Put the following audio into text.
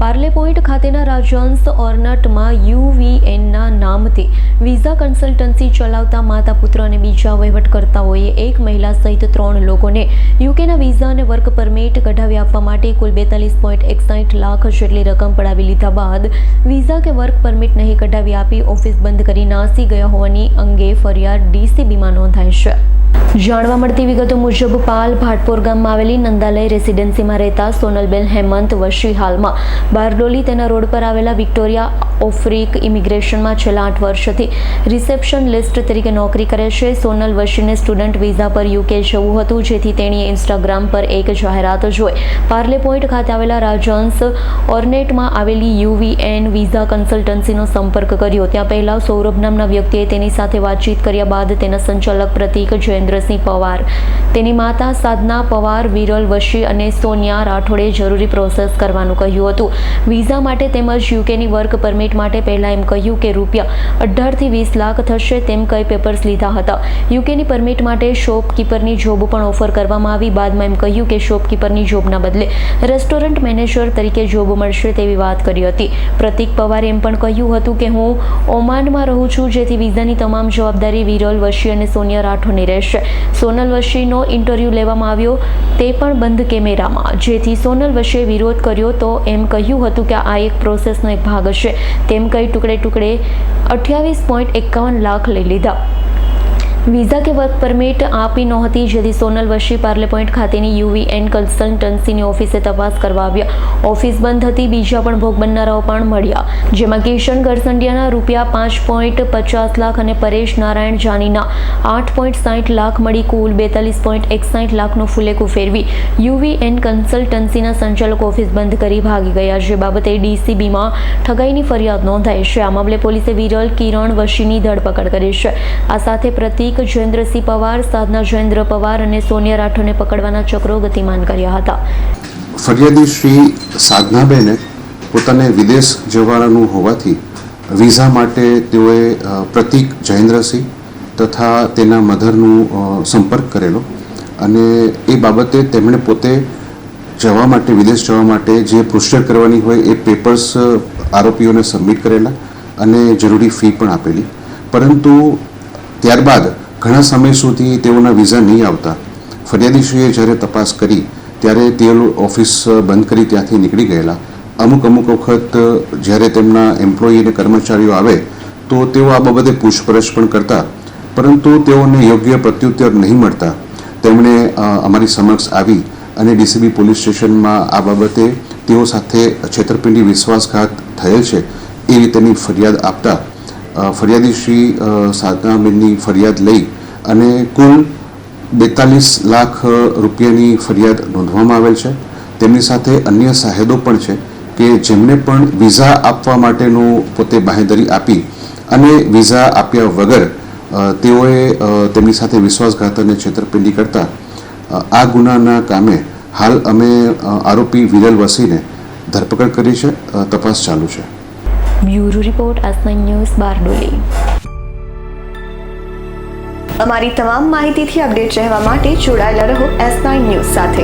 Parle point ખાતેના રાજહંસ ઓર્નટમાં યુવીએનના નામથી visa consultancy ચલાવતા માતા પુત્ર અને બીજા વહીવટકર્તાઓએ એક મહિલા સહિત ત્રણ લોકોને યુકેના વિઝા અને વર્ક પરમિટ કઢાવી આપવા માટે કુલ બેતાલીસ પોઈન્ટ એકસાઠ લાખ જેટલી રકમ પડાવી લીધા બાદ વિઝા કે વર્ક પરમિટ નહીં કઢાવી આપી ઓફિસ બંધ કરી નાસી ગયા હોવાની અંગે ફરિયાદ ડીસીબીમાં નોંધાઈ છે. જાણવા મળતી વિગતો મુજબ પાલ ભાટપોર ગામમાં આવેલી નંદાલય રેસિડેન્સીમાં રહેતા સોનલબેન હેમંત વશી હાલમાં બારડોલી તેના રોડ પર આવેલા વિક્ટોરિયા ઓફ્રિક ઇમિગ્રેશનમાં છેલ્લા આઠ વર્ષથી રિસેપ્શન લિસ્ટ તરીકે નોકરી કરે છે. સોનલ વશીને સ્ટુડન્ટ વિઝા પર યુકે જવું હતું, જેથી તેણીએ ઇન્સ્ટાગ્રામ પર એક જાહેરાત જોઈ. પાર્લે પોઈન્ટ ખાતે આવેલા રાજન્સ ઓર્નેટમાં આવેલી યુવીએન વિઝા કન્સલ્ટન્સીનો સંપર્ક કર્યો. ત્યાં પહેલાં સૌરભ નામના વ્યક્તિએ તેની સાથે વાતચીત કર્યા બાદ તેના સંચાલક પ્રતિક જયેન્દ્રસિંહ પવાર. તેની માતા સાધના પવાર, વિરલ વશી અને સોનિયા રાઠોડે જરૂરી પ્રોસેસ કરવાનું કહ્યું હતું. વિઝા માટે તેમજ યુકેની વર્ક પરમિટ માટે પહેલાં એમ કહ્યું કે રૂપિયા અઢારથી વીસ લાખ થશે તેમ કઈ પેપર્સ લીધા હતા. યુકેની પરમિટ માટે શોપકીપરની જોબ પણ ઓફર કરવામાં આવી. બાદમાં એમ કહ્યું કે શોપકીપરની જોબના બદલે રેસ્ટોરન્ટ મેનેજર તરીકે જોબ મળશે તેવી વાત કરી હતી. પ્રતિક પવારે એમ પણ કહ્યું હતું કે હું ઓમાનમાં રહું છું, જેથી વિઝાની તમામ જવાબદારી વિરલ વશી અને સોનિયા રાઠોડની રહેશે. સોનલ વશીનો ઇન્ટરવ્યૂ લેવામાં આવ્યો. તે પણ બંધ કેમેરામાં. જેથી સોનલ વશીએ વિરોધ કર્યો તો એમ કહ્યું હતું કે આ એક પ્રોસેસનો એક ભાગ હશે. તેમ કહી ટુકડે ટુકડે અઠ્યાવીસ પોઈન્ટ એકાવન લાખ લઈ લીધા. વિઝા કે વર્ક પરમિટ આપી નહોતી, જેથી સોનલ વશી પાર્લે પોઈન્ટ ખાતેની યુવીએન કન્સલ્ટન્સીની ઓફિસે તપાસ કરવા આવ્યા. ઓફિસ બંધ હતી, બીજા પણ ભોગ બનનારાઓ પણ મળ્યા. જેમાં કિશન ગરસંડિયાના રૂપિયા પાંચ પોઈન્ટ પચાસ લાખ અને પરેશ નારાયણ જાનીના આઠ પોઈન્ટ સાઠ લાખ મળી, કુલ બેતાલીસ પોઈન્ટ એકસાઠ લાખનું ફુલેકું ફેરવી. યુવીએન કન્સલ્ટન્સીના સંચાલક ઓફિસ બંધ કરી ભાગી ગયા, જે બાબતે ડીસીબીમાં ઠગાઈની ફરિયાદ નોંધાઈ છે. આ મામલે પોલીસે વિરલ કિરણ વશીની ધરપકડ કરી છે. આ સાથે પ્રતિક જયેન્દ્રસિંહ પવાર, સાધના જયેન્દ્ર પવાર અને સોનિયા રાઠોડને પકડવાના ચક્રો ગતિમાન કર્યા હતા. ફરિયાદી શ્રી સાધનાબેને પોતાને વિદેશ જવાનું હોવાથી વિઝા માટે તેઓએ પ્રતિક જયેન્દ્રસિંહ તથા તેના મધરનું સંપર્ક કરેલો અને એ બાબતે તેમણે પોતે જવા માટે, વિદેશ જવા માટે જે પ્રોસિજર કરવાની હોય એ પેપર્સ આરોપીઓને સબમિટ કરેલા અને જરૂરી ફી પણ આપેલી. પરંતુ ત્યારબાદ ઘણા સમય સુધી તેઓના વિઝા નહીં આવતા. ફરિયાદીશ્રીએ જ્યારે તપાસ કરી, ત્યારે તેઓ ઓફિસ બંધ કરી ત્યાંથી નીકળી ગયેલા. અમુક અમુક વખત જ્યારે તેમના એમ્પ્લોયી અને કર્મચારીઓ આવે, તો તેઓ આ બાબતે પૂછપરછ પણ કરતા, પરંતુ તેઓને યોગ્ય પ્રત્યુત્તર નહીં મળતા. તેમણે અમારી સમક્ષ આવી અને ડીસીબી પોલીસ સ્ટેશનમાં આ બાબતે તેઓ સાથે છેતરપિંડી વિશ્વાસઘાત થયેલ છે એ રીતેની ફરિયાદ આપતા ફરિયાદી શ્રી સાધના સાધનાબેનની ફરિયાદ લઈ અને કુલ બેતાલીસ લાખ રૂપિયાની ફરિયાદ નોંધવામાં આવેલ છે. તેમની સાથે અન્ય સાહેદો પણ છે કે જેમને પણ વિઝા આપવા માટેનું પોતે બાહેંધરી આપી અને વિઝા આપ્યા વગર તેઓએ તેમની સાથે વિશ્વાસઘાત અને છેતરપિંડી કરતા આ ગુનાના કામે હાલ અમે આરોપી વિરલ વસીને ધરપકડ કરી છે. તપાસ ચાલુ છે. Bureau report, Aasman news, Bardoli. અમારી તમામ માહિતીથી અપડેટ રહેવા માટે જોડાયેલા રહો એસ નાઇન ન્યૂઝ સાથે.